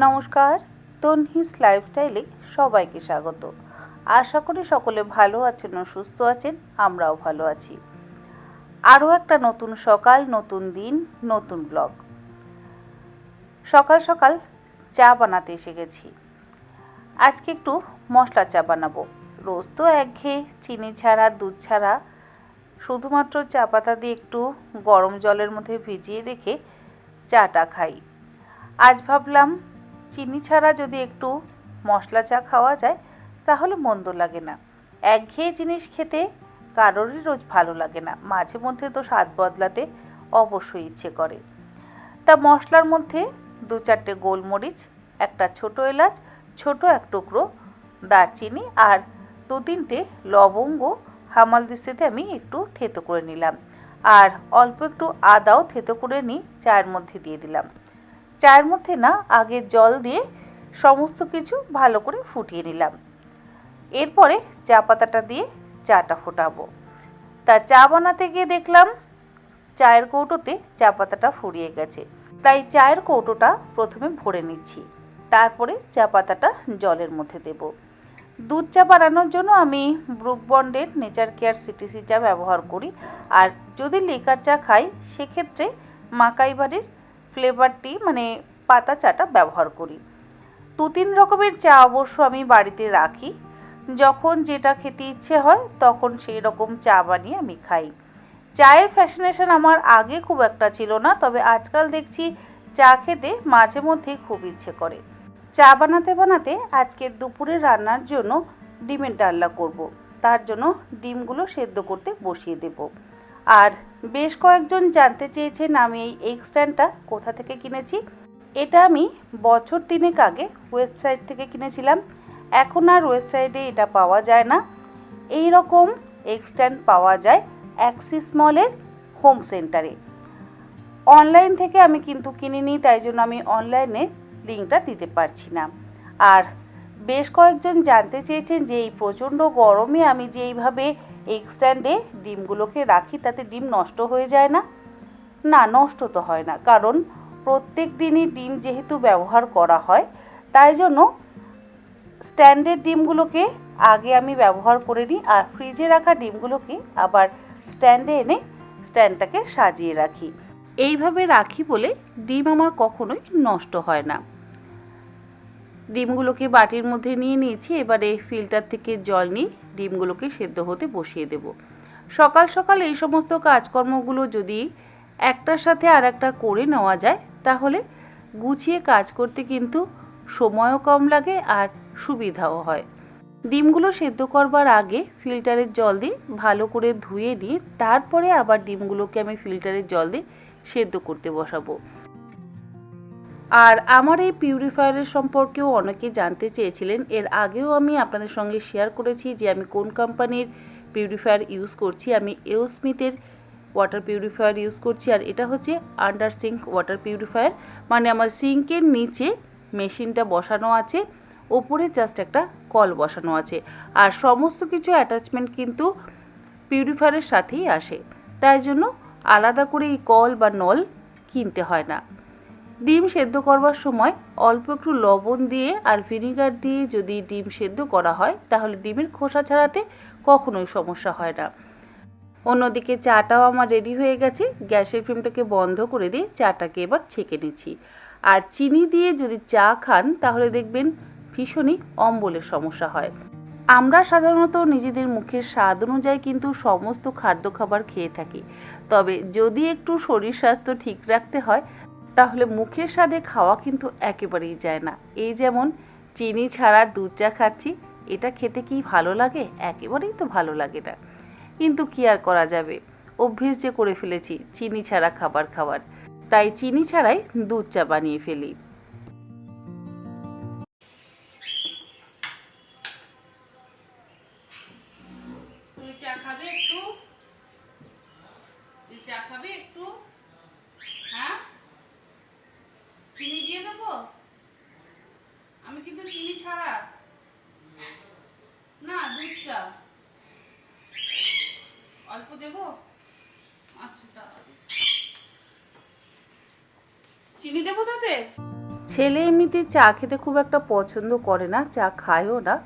নমস্কার তনহিস লাইফস্টাইলে সবাইকে স্বাগত। আশা করি সকলে ভালো আছেন ও সুস্থ আছেন, আমরাও ভালো আছি। আরও একটা নতুন সকাল, নতুন দিন, নতুন ব্লগ। সকাল সকাল চা বানাতে এসে গেছি। আজকে একটু মশলা চা বানাবো। রোজ তো একঘেয়ে চিনি ছাড়া, দুধ ছাড়া, শুধুমাত্র চা পাতা দিয়ে একটু গরম জলের মধ্যে ভিজিয়ে রেখে চাটা খাই। আজ ভাবলাম চিনি ছাড়া যদি একটু মশলা চা খাওয়া যায়, তাহলে মন্দ লাগে না। একঘেয়ে জিনিস খেতে কারোরই রোজ ভালো লাগে না। মাঝে মধ্যে তো স্বাদ বদলাতে অবশ্যই ইচ্ছে করে। তা মশলার মধ্যে দু চারটে গোলমরিচ, একটা ছোট এলাচ, ছোট এক টুকরো দারচিনি আর দু তিনটে লবঙ্গ হামাল দিস্তিতে আমি একটু থেতো করে নিলাম। আর অল্প একটু আদাও থেতো করে নিই চায়ের মধ্যে দিয়ে দিলাম। চায়ের মধ্যে না আগে জল দিয়ে সমস্ত কিছু ভালো করে ফুটিয়ে নিলাম। এরপরে চা পাতাটা দিয়ে চাটা ফোটাবো। তা চা বানাতে গিয়ে দেখলাম চায়ের কৌটোতে চা পাতাটা ফুরিয়ে গেছে। তাই চায়ের কৌটোটা প্রথমে ভরে নিচ্ছি। তারপরে চা পাতাটা জলের মধ্যে দেব। দুধ চা বানানোর জন্য আমি ব্রুক বন্ডের নেচার কেয়ার সিটিসি চা ব্যবহার করি। আর যদি লিকার চা খাই, সেক্ষেত্রে মাকাই বাড়ির ফ্লেভার টি মানে পাতা চাটা ব্যবহার করি। দু তিন রকমের চা অবশ্য আমি বাড়িতে রাখি। যখন যেটা খেতে ইচ্ছে হয়, তখন সেই রকম চা বানিয়ে আমি খাই। চায়ের ফ্যাশনেশন আমার আগে খুব একটা ছিল না, তবে আজকাল দেখছি চা খেতে মাঝে মধ্যে খুব ইচ্ছে করে। চা বানাতে বানাতে আজকে দুপুরে রান্নার জন্য ডিমের ডাল্লা করব। তার জন্য ডিমগুলো সেদ্ধ করতে বসিয়ে দেব। আর বেশ কয়েকজন জানতে চেয়েছেন আমি এই এগ স্ট্যান্ডটা কোথা থেকে কিনেছি। এটা আমি বছর তিনেক আগে ওয়েবসাইট থেকে কিনেছিলাম। এখন আর ওয়েবসাইটে এটা পাওয়া যায় না। এই রকম এগ স্ট্যান্ড পাওয়া যায় অ্যাক্সিস মলের হোম সেন্টারে। অনলাইন থেকে আমি কিন্তু কিনিনি, তাই জন্য আমি অনলাইনে লিঙ্কটা দিতে পারছি না। আর বেশ কয়েকজন জানতে চেয়েছেন যে এই প্রচণ্ড গরমে আমি যে এইভাবে এগ স্ট্যান্ডে ডিমগুলোকে রাখি, তাতে ডিম নষ্ট হয়ে যায় না। না, নষ্ট তো হয় না, কারণ প্রত্যেক দিনই ডিম যেহেতু ব্যবহার করা হয়, তাই জন্য স্ট্যান্ডের ডিমগুলোকে আগে আমি ব্যবহার করে নিই আর ফ্রিজে রাখা ডিমগুলোকে আবার স্ট্যান্ডে এনে স্ট্যান্ডটাকে সাজিয়ে রাখি। এইভাবে রাখি বলে ডিম আমার কখনোই নষ্ট হয় না। ডিমগুলোকে বাটির মধ্যে নিয়ে নিয়েছি, এবারে ফিল্টার থেকে জল নিয়ে ডিমগুলোকে সেদ্ধ হতে বসিয়ে দেব। সকাল সকাল এই সমস্ত কাজকর্মগুলো যদি একটার সাথে আর একটা করে নেওয়া যায়, তাহলে গুছিয়ে কাজ করতে কিন্তু সময়ও কম লাগে আর সুবিধাও হয়। ডিমগুলো সেদ্ধ করবার আগে ফিল্টারের জল দিয়ে ভালো করে ধুয়ে নিয়ে তারপরে আবার ডিমগুলোকে আমি ফিল্টারের জল দিয়ে সেদ্ধ করতে বসাবো। আর আমার এই পিউরিফায়ারের সম্পর্কেও অনেকে জানতে চেয়েছিলেন। এর আগেও আমি আপনাদের সঙ্গে শেয়ার করেছি যে আমি কোন কোম্পানির পিউরিফায়ার ইউজ করছি। আমি এওস্মিথের ওয়াটার পিউরিফায়ার ইউজ করছি আর এটা হচ্ছে আন্ডার সিঙ্ক ওয়াটার পিউরিফায়ার মানে আমার সিঙ্কের নিচে মেশিনটা বসানো আছে, ওপরে জাস্ট একটা কল বসানো আছে। আর সমস্ত কিছু অ্যাটাচমেন্ট কিন্তু পিউরিফায়ারের সাথেই আসে। তাই জন্য আলাদা করে এই কল বা নল কিনতে হয় না। ডিম সেদ্ধ করবার সময় অল্প একটু লবণ দিয়ে আর ভিনিগার দিয়ে যদি ডিম সেদ্ধ করা হয়, তাহলে ডিমের খোসা ছাড়াতে কখনোই সমস্যা হয় না। অন্যদিকে চাটাও আমার রেডি হয়ে গেছে। গ্যাসের ফ্লেমটাকে বন্ধ করে দিয়ে চাটাকে এবার ছেঁকে নিচ্ছি। আর চিনি দিয়ে যদি চা খান, তাহলে দেখবেন ভীষণই অম্বলের সমস্যা হয়। আমরা সাধারণত নিজেদের মুখের স্বাদ অনুযায়ী কিন্তু সমস্ত খাদ্য খাবার খেয়ে থাকি। তবে যদি একটু শরীর স্বাস্থ্য ঠিক রাখতে হয় তাহলে মুখের স্বাদে খাওয়া কিন্তু একেবারেই যায় না। এই যেমন চিনি ছাড়া দুধ চা খাচ্ছি, এটা খেতে কি ভালো লাগে? একেবারেই তো ভালো লাগে না। কিন্তু কি আর করা যাবে? অভ্যেস যে করে ফেলেছি, চিনি ছাড়া খাবার খাওয়ার। তাই চিনি ছাড়াই দুধ চা বানিয়ে ফেলি তুই চা খাবে একটু তুই চা খাবে একটু হ্যাঁ চিনি দিয়ে দেবো আমি কিন্তু চিনি ছাড়া না দুধ চা অল্প দেবো তাতে ছেলে এমনিতে চা খেতে খুব একটা পছন্দ করে না, চা খায়ও না।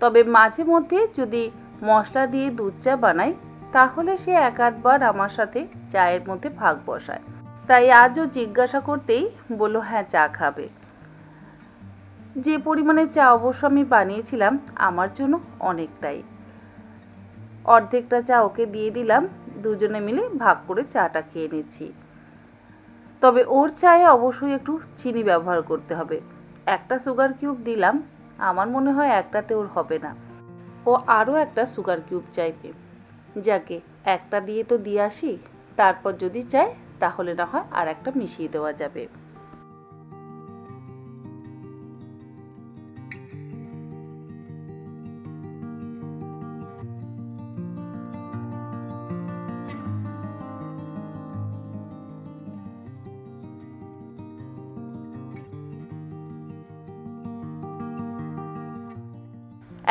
তবে মাঝে মধ্যে যদি মশলা দিয়ে দুধ চা বানাই, তাহলে সে এক আধবার আমার সাথে চায়ের মধ্যে ভাগ বসায়। তাই আজও জিজ্ঞাসা করতেই বলল হ্যাঁ চা খাবে। যে পরিমাণে চা অবশ্য আমি বানিয়েছিলাম, আমার জন্য অনেকটাই। অর্ধেকটা চা ওকে দিয়ে দিলাম, দুজনে মিলে ভাগ করে চাটা খেয়ে নিচ্ছি। তবে ওর চায়ে অবশ্যই একটু চিনি ব্যবহার করতে হবে। একটা সুগার কিউব দিলাম, আমার মনে হয় একটাতে ওর হবে না। ও আরও একটা সুগার কিউব চাইবে। যাকে একটা দিয়ে তো দিয়ে আসি, তারপর যদি চায়, তাহলে না হয় আর একটা মিশিয়ে দেওয়া যাবে।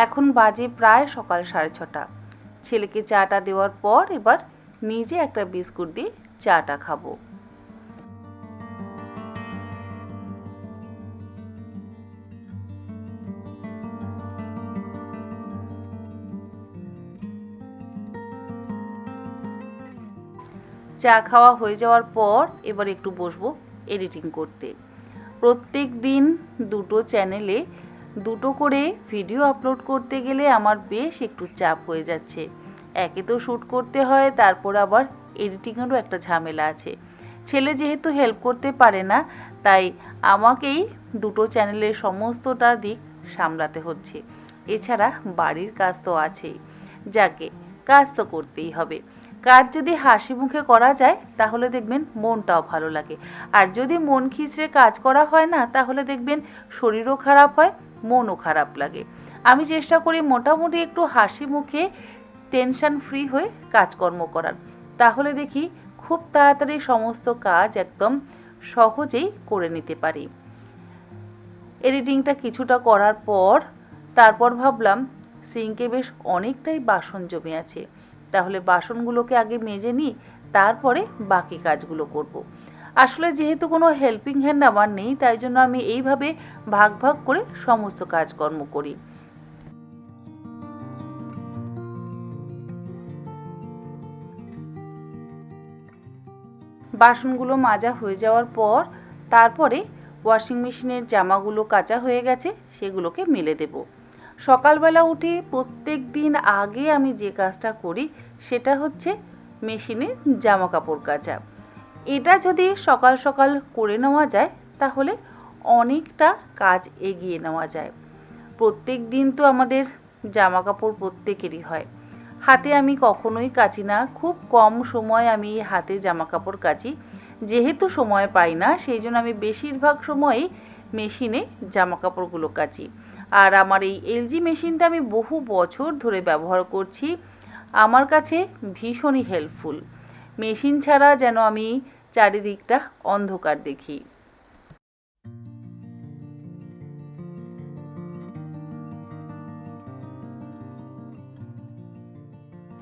এখন বাজে প্রায় সকাল সাড়ে ছটা। ছেলেকে চাটা দেওয়ার পর এবার নিজে একটা বিস্কুট দিয়ে চাটা খাব। চা খাওয়া হয়ে যাওয়ার পর এবার একটু বসবো এডিটিং করতে। প্রত্যেক দিন দুটো চ্যানেলে দুটো করে ভিডিও আপলোড করতে গেলে আমার বেশ একটু চাপ হয়ে যাচ্ছে। একে তো শ্যুট করতে হয়, তারপর আবার এডিটিংয়েরও একটা ঝামেলা আছে। ছেলে যেহেতু হেল্প করতে পারে না, তাই আমাকেই দুটো চ্যানেলের সমস্তটা দিক সামলাতে হচ্ছে। এছাড়া বাড়ির কাজ তো আছেই। যাকে, কাজ তো করতেই হবে। কাজ যদি হাসি মুখে করা যায়, তাহলে দেখবেন মনটাও ভালো লাগে। আর যদি মন খিচড়ে কাজ করা হয় না, তাহলে দেখবেন শরীরও খারাপ হয় মনও খারাপ লাগে। আমি চেষ্টা করি মোটামুটি একটু হাসি মুখে টেনশন ফ্রি হয়ে কাজকর্ম করার। তাহলে দেখি খুব তাড়াতাড়ি সমস্ত কাজ একদম সহজেই করে নিতে পারি। এডিটিংটা কিছুটা করার পর তারপর ভাবলাম সিঙ্কে বেশ অনেকটাই বাসন জমে আছে। তাহলে বাসনগুলোকে আগে মেজে নিই, তারপরে বাকি কাজগুলো করব। আসলে যেহেতু কোনো হেল্পিং হ্যান্ড আমার নেই, তাই জন্য আমি এইভাবে ভাগ ভাগ করে সমস্ত কাজকর্ম করি। বাসনগুলো মাজা হয়ে যাওয়ার পর তারপরে ওয়াশিং মেশিনের জামাগুলো কাচা হয়ে গেছে, সেগুলোকে মেলে দেব। সকালবেলা উঠে প্রত্যেক দিন আগে আমি যে কাজটা করি, সেটা হচ্ছে মেশিনে জামা কাপড় কাচা। এটা যদি সকাল সকাল করে নেওয়া যায়, তাহলে অনেকটা কাজ এগিয়ে নেওয়া যায়। প্রত্যেক দিন তো আমাদের জামা কাপড় প্রত্যেকেরই হয়। হাতে আমি কখনোই কাচি না, খুব কম সময় আমি হাতে জামা কাপড় কাচি। যেহেতু সময় পাই না, সেই জন্য আমি বেশিরভাগ সময়ই মেশিনে জামা কাপড়গুলো কাচি। আর আমার এই এলজি মেশিনটা আমি বহু বছর ধরে ব্যবহার করছি। আমার কাছে ভীষণই হেল্পফুল মেশিন ছাড়া যেন আমি চারিদিকটা অন্ধকার দেখি।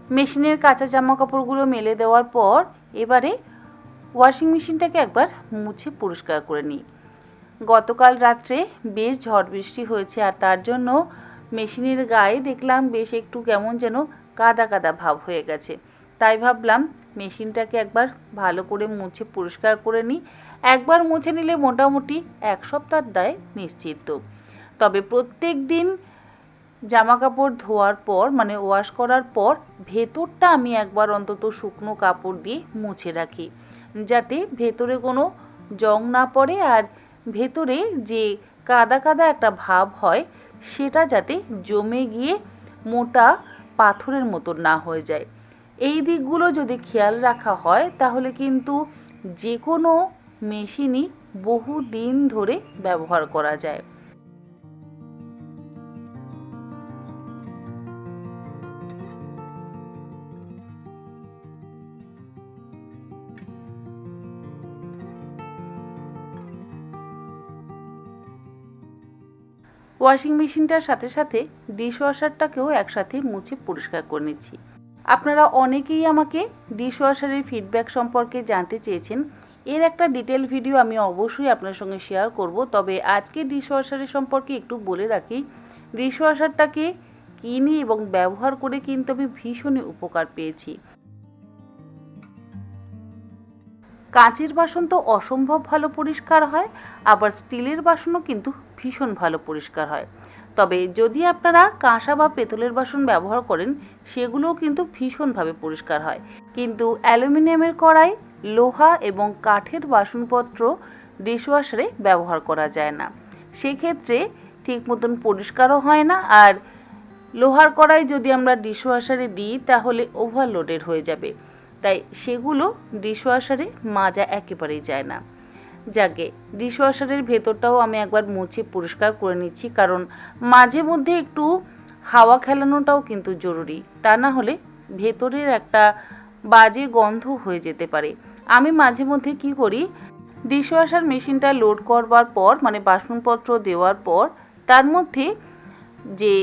মেশিনের কাঁচা জামা কাপড়গুলো মেলে দেওয়ার পর এবারে ওয়াশিং মেশিনটাকে একবার মুছে পরিষ্কার করে নিই। গতকাল রাত্রে বেশ ঝড় বৃষ্টি হয়েছে আর তার জন্য মেশিনের গায়ে দেখলাম বেশ একটু কেমন যেন কাদা কাদা ভাব হয়ে গেছে। তাই ভাবলাম মেশিনটাকে একবার ভালো করে মুছে পরিষ্কার করে নিই। একবার মুছে নিলে মোটামুটি এক সপ্তাহ দায় নিশ্চিত। তবে প্রত্যেক দিন জামা কাপড় ধোয়ার পর মানে ওয়াশ করার পর, ভেতরটা আমি একবার অন্তত শুকনো কাপড় দিয়ে মুছে রাখি। যাতে ভেতরে কোনো জং না পড়ে আর ভেতরে যে কাদা কাদা একটা ভাব হয়, সেটা যাতে জমে গিয়ে মোটা পাথরের মতো না হয়ে যায়। এই দিকগুলো যদি খেয়াল রাখা হয়, তাহলে কিন্তু যে কোনো মেশিনই বহু দিন ধরে ব্যবহার করা যায়। ওয়াশিং মেশিনটার সাথে সাথে ডিশ ওয়াশারটাকেও একসাথে মুছে পরিষ্কার করে নিচ্ছি। আপনারা অনেকেই আমাকে ডিশ ওয়াশারের ফিডব্যাক সম্পর্কে জানতে চেয়েছেন। এর একটা ডিটেল ভিডিও আমি অবশ্যই আপনার সঙ্গে শেয়ার করব। তবে আজকে ডিশওয়াশারের সম্পর্কে একটু বলে রাখি ডিশওয়াশারটাকে কিনি এবং ব্যবহার করে কিন্তু আমি ভীষণই উপকার পেয়েছি। কাঁচের বাসন তো অসম্ভব ভালো পরিষ্কার হয়, আবার স্টিলের বাসনও কিন্তু ভীষণ ভালো পরিষ্কার হয়। তবে যদি আপনারা কাঁসা বা পেতলের বাসন ব্যবহার করেন সেগুলোও কিন্তু ভীষণভাবে পরিষ্কার হয়। কিন্তু অ্যালুমিনিয়ামের কড়াই, লোহা এবং কাঠের বাসনপত্র ডিশওয়াশারে ব্যবহার করা যায় না। সেক্ষেত্রে ঠিক মতন পরিষ্কারও হয় না আর লোহার কড়াই যদি আমরা ডিশওয়াশারে দিই তাহলে ওভারলোডেড হয়ে যাবে। তাই সেগুলো ডিশওয়াশারে মাজা একেবারেই যায় না। যাকে ডিশওয়াশারের ভেতরটাও আমি একবার মুছে পরিষ্কার করে নিচ্ছি কারণ মাঝে মধ্যে একটু হাওয়া খেলানোটাও কিন্তু জরুরি। তা না হলে ভেতরের একটা বাজে গন্ধ হয়ে যেতে পারে। আমি মাঝে মধ্যে কি করি ডিশওয়াশার মেশিনটা লোড করবার পর মানে বাসনপত্র দেওয়ার পর, তার মধ্যে যে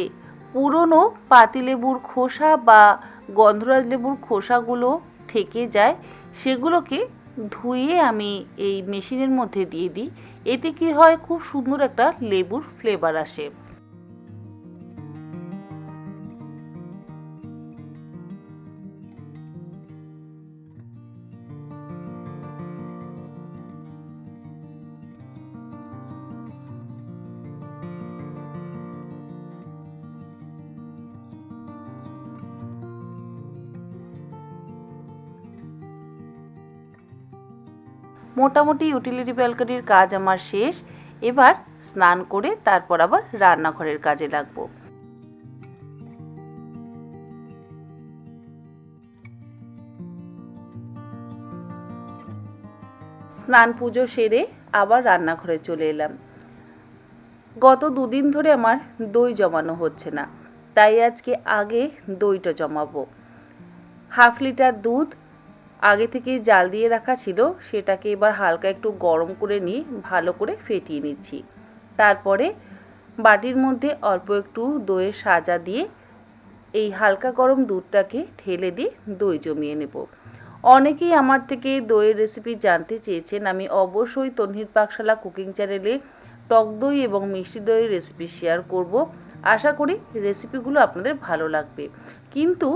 পুরনো পাতিলেবুর খোসা বা গন্ধরাজ লেবুর খোসাগুলো থেকে যায়, সেগুলোকে ধুয়ে আমি এই মেশিনের মধ্যে দিয়ে দিই। এতে কি হয়, খুব সুন্দর একটা লেবুর ফ্লেভার আসে। মোটামুটি ইউটিলিটি ব্যালকনির কাজ আমার শেষ। এবার স্নান করে তারপর আবার রান্নাঘরের কাজে লাগবো। স্নান পুজো সেরে আবার রান্নাঘরে চলে এলাম। গত দুদিন ধরে আমার দই জমানো হচ্ছে না, তাই আজকে আগে দইটা জমাবো। হাফ লিটার দুধ আগে থেকে জাল দিয়ে রাখা ছিল, সেটাকে এবার হালকা একটু গরম করে নিয়ে ভালো করে ফেটিয়ে নিচ্ছি। তারপরে বাটির মধ্যে অল্প একটু দইয়ের সাজা দিয়ে এই হালকা গরম দুধটাকে ঢেলে দিয়ে দই জমিয়ে নেব। অনেকেই আমার থেকে দইয়ের রেসিপি জানতে চেয়েছেন, আমি অবশ্যই তন্হির পাকশালা কুকিং চ্যানেলে টক দই এবং মিষ্টি দইয়ের রেসিপি শেয়ার করব। আশা করি রেসিপিগুলো আপনাদের ভালো লাগবে। কিন্তু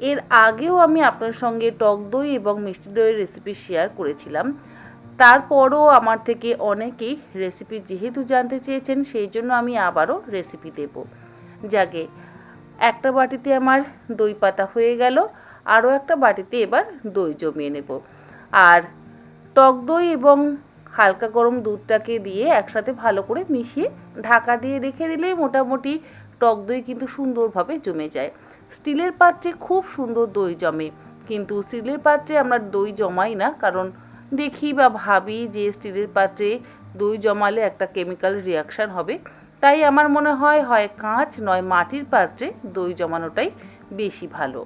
এর আগেও আমি আপনার সঙ্গে টক দই এবং মিষ্টি দইয়ের রেসিপি শেয়ার করেছিলাম। তারপরও আমার থেকে অনেকেই রেসিপি যেহেতু জানতে চেয়েছেন, সেই জন্য আমি আবারও রেসিপি দেব। যাকে একটা বাটিতে আমার দই পাতা হয়ে গেল, আরও একটা বাটিতে এবার দই জমিয়ে নেব। আর টক দই এবং হালকা গরম দুধটাকে দিয়ে একসাথে ভালো করে মিশিয়ে ঢাকা দিয়ে রেখে দিলেই মোটামুটি টক দই কিন্তু সুন্দরভাবে জমে যায়। স্টিলের পাত্রে খুব সুন্দর দই জমে। কিন্তু স্টিলের পাত্রে আমরা দই জমাই না, কারণ দেখি বা ভাবি যে স্টিলের পাত্রে দই জমালে একটা কেমিক্যাল রিয়াকশান হবে। তাই আমার মনে হয় হয় কাঁচ নয় মাটির পাত্রে দই জমানোটাই বেশি ভালো।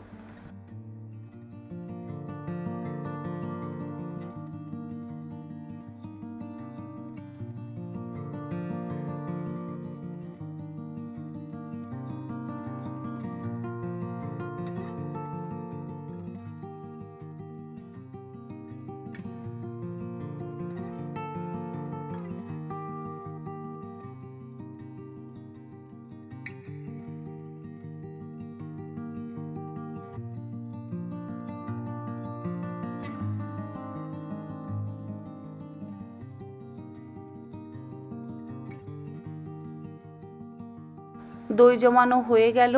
দই জমানো হয়ে গেল।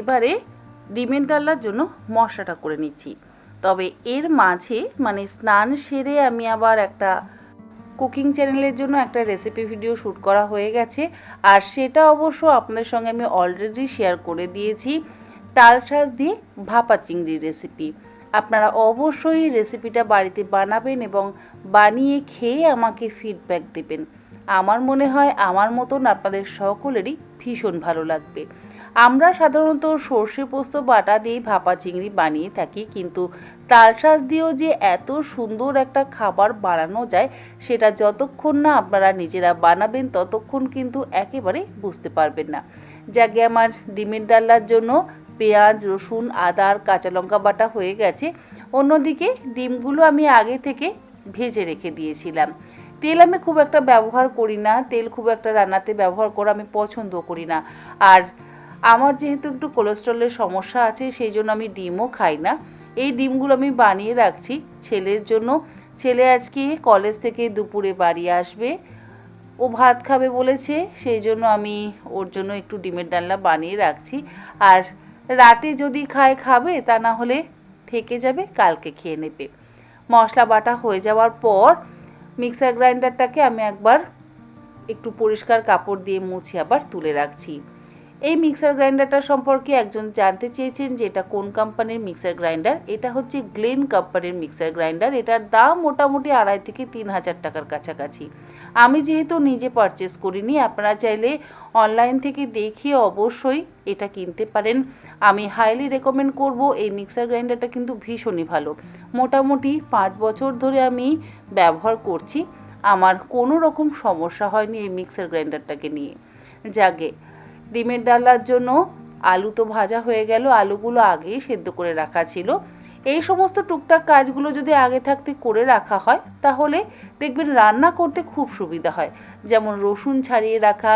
এবারে ডিমের ডাল্লার জন্য মশলাটা করে নিচ্ছি। তবে এর মাঝে মানে স্নান সেরে আমি আবার একটা কুকিং চ্যানেলের জন্য একটা রেসিপি ভিডিও শ্যুট করা হয়ে গেছে। আর সেটা অবশ্য আপনাদের সঙ্গে আমি অলরেডি শেয়ার করে দিয়েছি। তাল শাঁস দিয়ে ভাপা চিংড়ির রেসিপি আপনারা অবশ্যই রেসিপিটা বাড়িতে বানাবেন এবং বানিয়ে খেয়ে আমাকে ফিডব্যাক দেবেন। আমার মনে হয়, আমার মতন আপনাদের সকলেরই ভীষণ ভালো লাগবে। আমরা সাধারণত সর্ষে পোস্ত, বাটা দিয়ে ভাপা চিংড়ি বানিয়ে থাকি, কিন্তু তালশাঁস দিয়েও যে এত সুন্দর একটা খাবার বানানো যায়, সেটা যতক্ষণ না আপনারা নিজেরা বানাবেন, ততক্ষণ কিন্তু একেবারে বুঝতে পারবেন না। যাকে আমার ডিমের ডাল্লার জন্য পেঁয়াজ, রসুন, আদা আর কাঁচা লঙ্কা বাটা হয়ে গেছে, অন্যদিকে ডিমগুলো আমি আগে থেকে ভেজে রেখে দিয়েছিলাম। তেল আমি খুব একটা ব্যবহার করি না। তেল খুব একটা রান্নাতে ব্যবহার করা আমি পছন্দ করি না। আর আমার যেহেতু একটু কোলেস্ট্রলের সমস্যা আছে, সেই জন্য আমি ডিমও খাই না। এই ডিমগুলো আমি বানিয়ে রাখছি। ছেলের জন্য। ছেলে আজকে কলেজ থেকে দুপুরে বাড়ি আসবে। ও ভাত খাবে বলেছে। সেই জন্য আমি ওর জন্য একটু ডিমের ডালনা বানিয়ে রাখছি। আর রাতে যদি খায়, খাবে, তা না হলে থেকে যাবে, কালকে খেয়ে নেবে। মশলা বাটা হয়ে যাওয়ার পর মিক্সার গ্রাইন্ডারটাকে আমি একবার একটু পরিষ্কার কাপড় দিয়ে মুছে, আবার তুলে রাখছি। এই মিক্সার গ্রাইন্ডারটা সম্পর্কে একজন জানতে চেয়েছেন যে এটা কোন কোম্পানির মিক্সার গ্রাইন্ডার? এটা হচ্ছে গ্লেন কোম্পানির মিক্সার গ্রাইন্ডার। এটার দাম মোটামুটি আড়াই থেকে তিন হাজার টাকার কাছাকাছি। আমি যেহেতু নিজে পারচেস করিনি, আপনারা চাইলে অনলাইন থেকে দেখে অবশ্যই এটা কিনতে পারেন। আমি হাইলি রেকমেন্ড করব, এই মিক্সার গ্রাইন্ডারটা কিন্তু ভীষণই ভালো। মোটামুটি পাঁচ বছর ধরে আমি ব্যবহার করছি। আমার কোনো রকম সমস্যা হয়নি এই মিক্সার গ্রাইন্ডারটাকে নিয়ে। জাগে ডিমের ডালার জন্য আলু তো ভাজা হয়ে গেল, আলুগুলো আগেই সেদ্ধ করে রাখা ছিল। এই সমস্ত টুকটাক কাজগুলো যদি আগে থাকতে করে রাখা হয়, তাহলে দেখবেন রান্না করতে খুব সুবিধা হয়। যেমন রসুন ছাড়িয়ে রাখা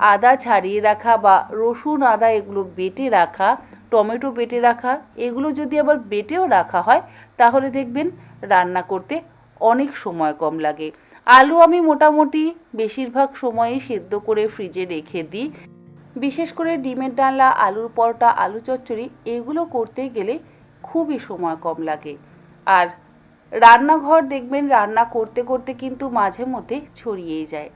আদা ছাড়িয়ে রাখা বা রসুন, আদা এগুলো বেটে রাখা, টমেটো বেটে রাখা, এগুলো যদি আবার বেটেও রাখা হয়, তাহলে দেখবেন রান্না করতে অনেক সময় কম লাগে। আলু আমি মোটামুটি বেশিরভাগ সময়ই সেদ্ধ করে ফ্রিজে রেখে দিই। বিশেষ করে ডিমের ডালনা, আলুর পরোটা, আলু চচ্চড়ি, এগুলো করতে গেলে খুবই সময় কম লাগে। আর রান্নাঘর দেখবেন রান্না করতে করতে কিন্তু মাঝে মধ্যে ছড়িয়েই যায়।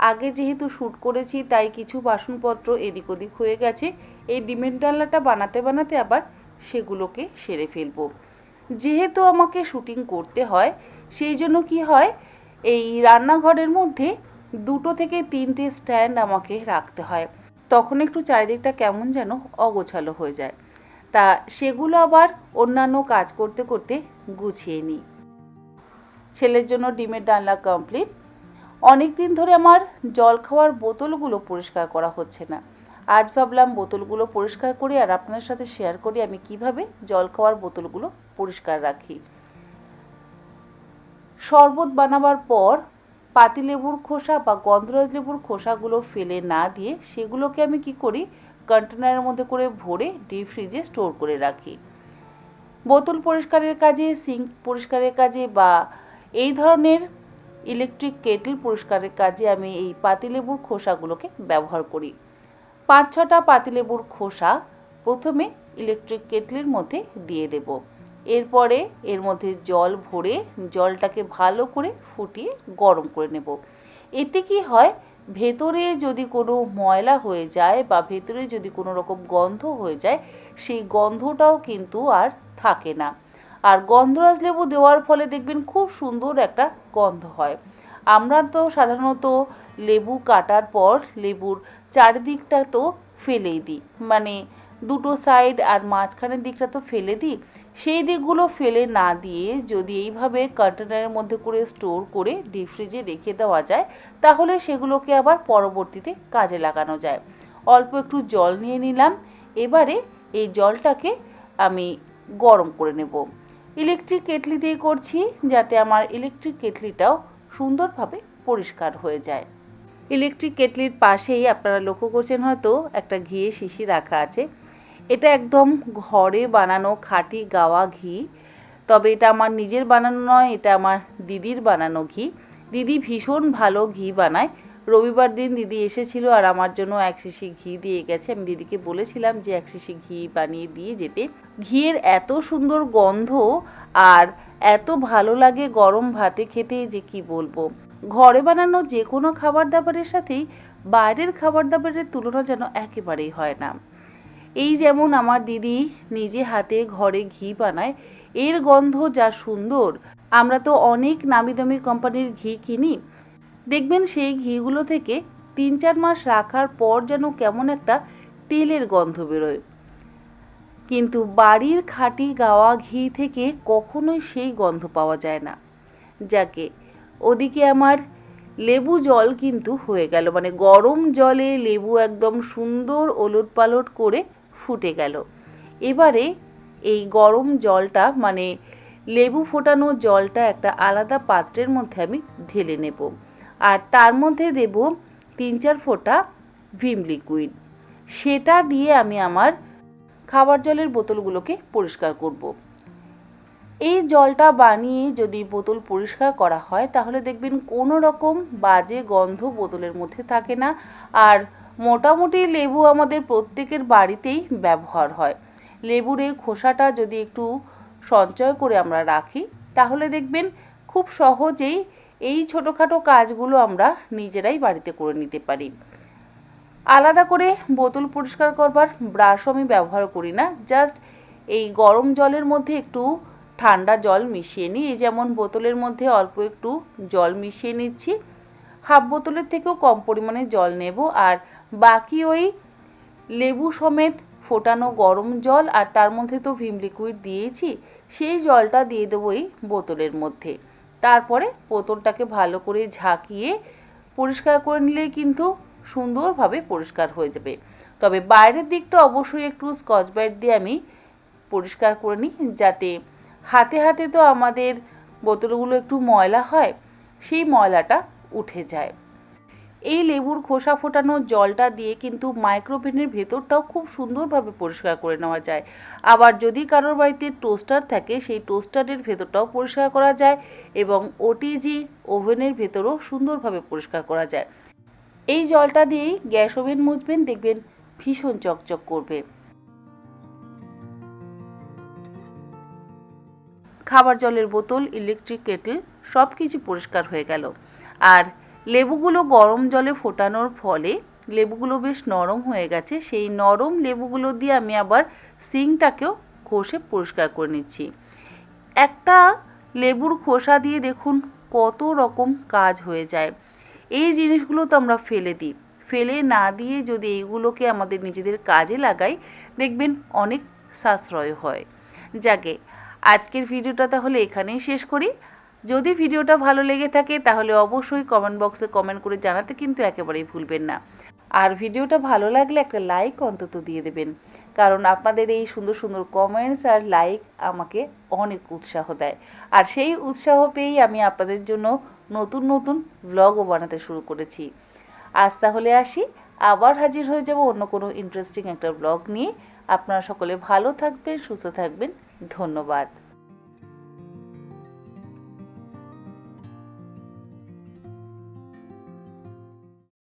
আগে যেহেতু শ্যুট করেছি, তাই কিছু বাসনপত্র এদিক ওদিক হয়ে গেছে। এই ডিমের ডালনাটা বানাতে বানাতে আবার সেগুলোকে সেরে ফেলব। যেহেতু আমাকে শুটিং করতে হয়, সেই জন্য কি হয়, এই রান্নাঘরের মধ্যে দুটো থেকে তিনটে স্ট্যান্ড আমাকে রাখতে হয়। তখন একটু চারিদিকটা কেমন যেন অগোছালো হয়ে যায়। তা সেগুলো আবার অন্যান্য কাজ করতে করতে গুছিয়ে নিই। ছেলের জন্য ডিমের ডালনা কমপ্লিট অনেক দিন ধরে আমার জল খাওয়ার বোতলগুলো পরিষ্কার করা হচ্ছে না। আজ ভাবলাম বোতলগুলো পরিষ্কার করি আর আপনার সাথে শেয়ার করি আমি কীভাবে জল খাওয়ার বোতলগুলো পরিষ্কার রাখি। শরবত বানাবার পর পাতিলেবুর খোসা বা গন্ধরাজ লেবুর খোসাগুলো ফেলে না দিয়ে সেগুলোকে আমি কি করি কন্টেনারের মধ্যে করে ভরে ডিপ ফ্রিজে স্টোর করে রাখি। বোতল পরিষ্কারের কাজে সিঙ্ক পরিষ্কারের কাজে বা এই ধরনের ইলেকট্রিক কেটল পরিষ্কারের কাজে আমি এই পাতিলেবুর খোসাগুলোকে ব্যবহার করি। পাঁচ ছটা পাতিলেবুর খোসা প্রথমে ইলেকট্রিক কেটলির মধ্যে দিয়ে দেব। এরপরে এর মধ্যে জল ভরে জলটাকে ভালো করে ফুটিয়ে গরম করে নেব। এতে কি হয়, ভেতরে যদি কোনো ময়লা হয়ে যায় বা ভেতরে যদি কোনো রকম গন্ধ হয়ে যায়, সেই গন্ধটাও কিন্তু আর থাকে না। আর গন্ধরাজ লেবু দেওয়ার ফলে দেখবেন খুব সুন্দর একটা গন্ধ হয়। আমরা তো সাধারণত লেবু কাটার পর লেবুর চারিদিকটা তো ফেলেই দিই। মানে দুটো সাইড আর মাঝখানের দিকটা তো ফেলে দিই। সেই দিকগুলো ফেলে না দিয়ে যদি এইভাবে কন্টেনারের মধ্যে করে স্টোর করে ডিপ ফ্রিজে রেখে দেওয়া যায়, তাহলে সেগুলোকে আবার পরবর্তীতে কাজে লাগানো যায়। অল্প একটু জল নিয়ে নিলাম। এবারে এই জলটাকে আমি গরম করে নেব। ইলেকট্রিক কেটলি দিয়ে করছি যাতে আমার ইলেকট্রিক কেটলিটাও সুন্দরভাবে পরিষ্কার হয়ে যায়। ইলেকট্রিক কেটলির পাশেই আপনারা লক্ষ্য করছেন হয়তো একটা ঘিয়ে শিশি রাখা আছে। এটা একদম ঘরে বানানো খাঁটি গাওয়া ঘি। তবে এটা আমার নিজের বানানো নয়, এটা আমার দিদির বানানো ঘি। দিদি ভীষণ ভালো ঘি বানায়। রবিবার দিন দিদি এসেছিল আর আমার জন্য এক শিশি ঘি দিয়ে গেছে। আমি দিদিকে বলেছিলাম যে এক শিশি ঘি বানিয়ে দিয়ে যেতে। ঘিয়ের এত সুন্দর গন্ধ আর এত ভালো লাগে গরম ভাতে খেতে যে কি বলব। ঘরে বানানো যে কোনো খাবার দাবারের সাথেই বাইরের খাবার দাবারের তুলনা যেন একেবারেই হয় না। এই যেমন আমার দিদি নিজে হাতে ঘরে ঘি বানায়, এর গন্ধ যা সুন্দর। আমরা তো অনেক নামি দামি কোম্পানির ঘি কিনি দেখবেন সেই ঘিগুলো থেকে তিন চার মাস রাখার পর যেন কেমন একটা তেলের গন্ধ বেরোয়। কিন্তু বাড়ির খাঁটি গাওয়া ঘি থেকে কখনোই সেই গন্ধ পাওয়া যায় না। যাকে ওদিকে আমার লেবু জল কিন্তু হয়ে গেল মানে গরম জলে লেবু একদম সুন্দর ওলট পালট করে ফুটে গেল। এবারে এই গরম জলটা মানে লেবু ফোটানো জলটা একটা আলাদা পাত্রের মধ্যে আমি ঢেলে নেব। আর তার মধ্যে দেব তিন চার ফোঁটা ভিম লিকুইড সেটা দিয়ে আমি আমার খাবার জলের বোতলগুলোকে পরিষ্কার করব। এই জলটা বানিয়ে যদি বোতল পরিষ্কার করা হয়, তাহলে দেখবেন কোনো রকম বাজে গন্ধ বোতলের মধ্যে থাকে না। আর মোটামুটি লেবু আমাদের প্রত্যেকের বাড়িতেই ব্যবহার হয়। লেবুর এই খোসাটা যদি একটু সঞ্চয় করে আমরা রাখি, তাহলে দেখবেন খুব সহজেই এই ছোটোখাটো কাজগুলো আমরা নিজেরাই বাড়িতে করে নিতে পারি। আলাদা করে বোতল পরিষ্কার করবার ব্রাশও আমি ব্যবহার করি না জাস্ট এই গরম জলের মধ্যে একটু ঠান্ডা জল মিশিয়ে নিই। এই যেমন বোতলের মধ্যে অল্প একটু জল মিশিয়ে নিচ্ছি হাফ বোতলের থেকেও কম পরিমাণে জল নেব আর বাকি ওই লেবু সমেত ফোটানো গরম জল আর তার মধ্যে তো ভিম লিকুইড দিয়েছি, সেই জলটা দিয়ে দেবো এই বোতলের মধ্যে। তারপরে বোতলটাকে ভালো করে ঝাঁকিয়ে পরিষ্কার করে নিলেই কিন্তু সুন্দরভাবে পরিষ্কার হয়ে যাবে। তবে বাইরের দিকটা অবশ্যই একটু স্কচ ব্রাইট দিয়ে আমি পরিষ্কার করে নিই যাতে হাতে হাতে তো আমাদের বোতলগুলো একটু ময়লা হয়, সেই ময়লাটা উঠে যায়। এই লেবুর খোসা ফোটানো জলটা দিয়ে কিন্তু মাইক্রোভেনের ভেতরটাও খুব সুন্দরভাবে পরিষ্কার করে নেওয়া যায়। আবার যদি কারোর বাড়িতে টোস্টার থাকে, সেই টোস্টারের ভেতরটাও পরিষ্কার করা যায় এবং ওটিজি ওভেনের ভেতরও সুন্দরভাবে পরিষ্কার করা যায়। এই জলটা দিয়েই গ্যাস ওভেন মুছবেন, দেখবেন ভীষণ চকচক করবে। খাবার জলের বোতল, ইলেকট্রিক কেটল সব কিছু পরিষ্কার হয়ে গেল। আর লেবুগুলো গরম জলে ফোটানোর ফলে লেবুগুলো বেশ নরম হয়ে গেছে। সেই নরম লেবুগুলো দিয়ে আমি আবার সিংটাকেও ঘষে পরিষ্কার করে নিচ্ছি। একটা লেবুর খোসা দিয়ে দেখুন কত রকম কাজ হয়ে যায়। এই জিনিসগুলো তো আমরা ফেলে দিই। ফেলে না দিয়ে যদি এইগুলোকে আমাদের নিজেদের কাজে লাগাই, দেখবেন অনেক সাশ্রয় হয়। যাকে আজকের ভিডিওটা তাহলে এখানেই শেষ করি। যদি ভিডিওটা ভালো লেগে থাকে, তাহলে অবশ্যই কমেন্ট বক্সে কমেন্ট করে জানাতে কিন্তু একেবারেই ভুলবেন না। আর ভিডিওটা ভালো লাগলে একটা লাইক অন্তত দিয়ে দেবেন। কারণ আপনাদের এই সুন্দর সুন্দর কমেন্টস আর লাইক আমাকে অনেক উৎসাহ দেয়। আর সেই উৎসাহ পেয়েই আমি আপনাদের জন্য নতুন নতুন ব্লগও বানাতে শুরু করেছি। আজ তাহলে আসি। আবার হাজির হয়ে যাব অন্য কোনো ইন্টারেস্টিং একটা ব্লগ নিয়ে। আপনারা সকলে ভালো থাকবেন, সুস্থ থাকবেন। ধন্যবাদ।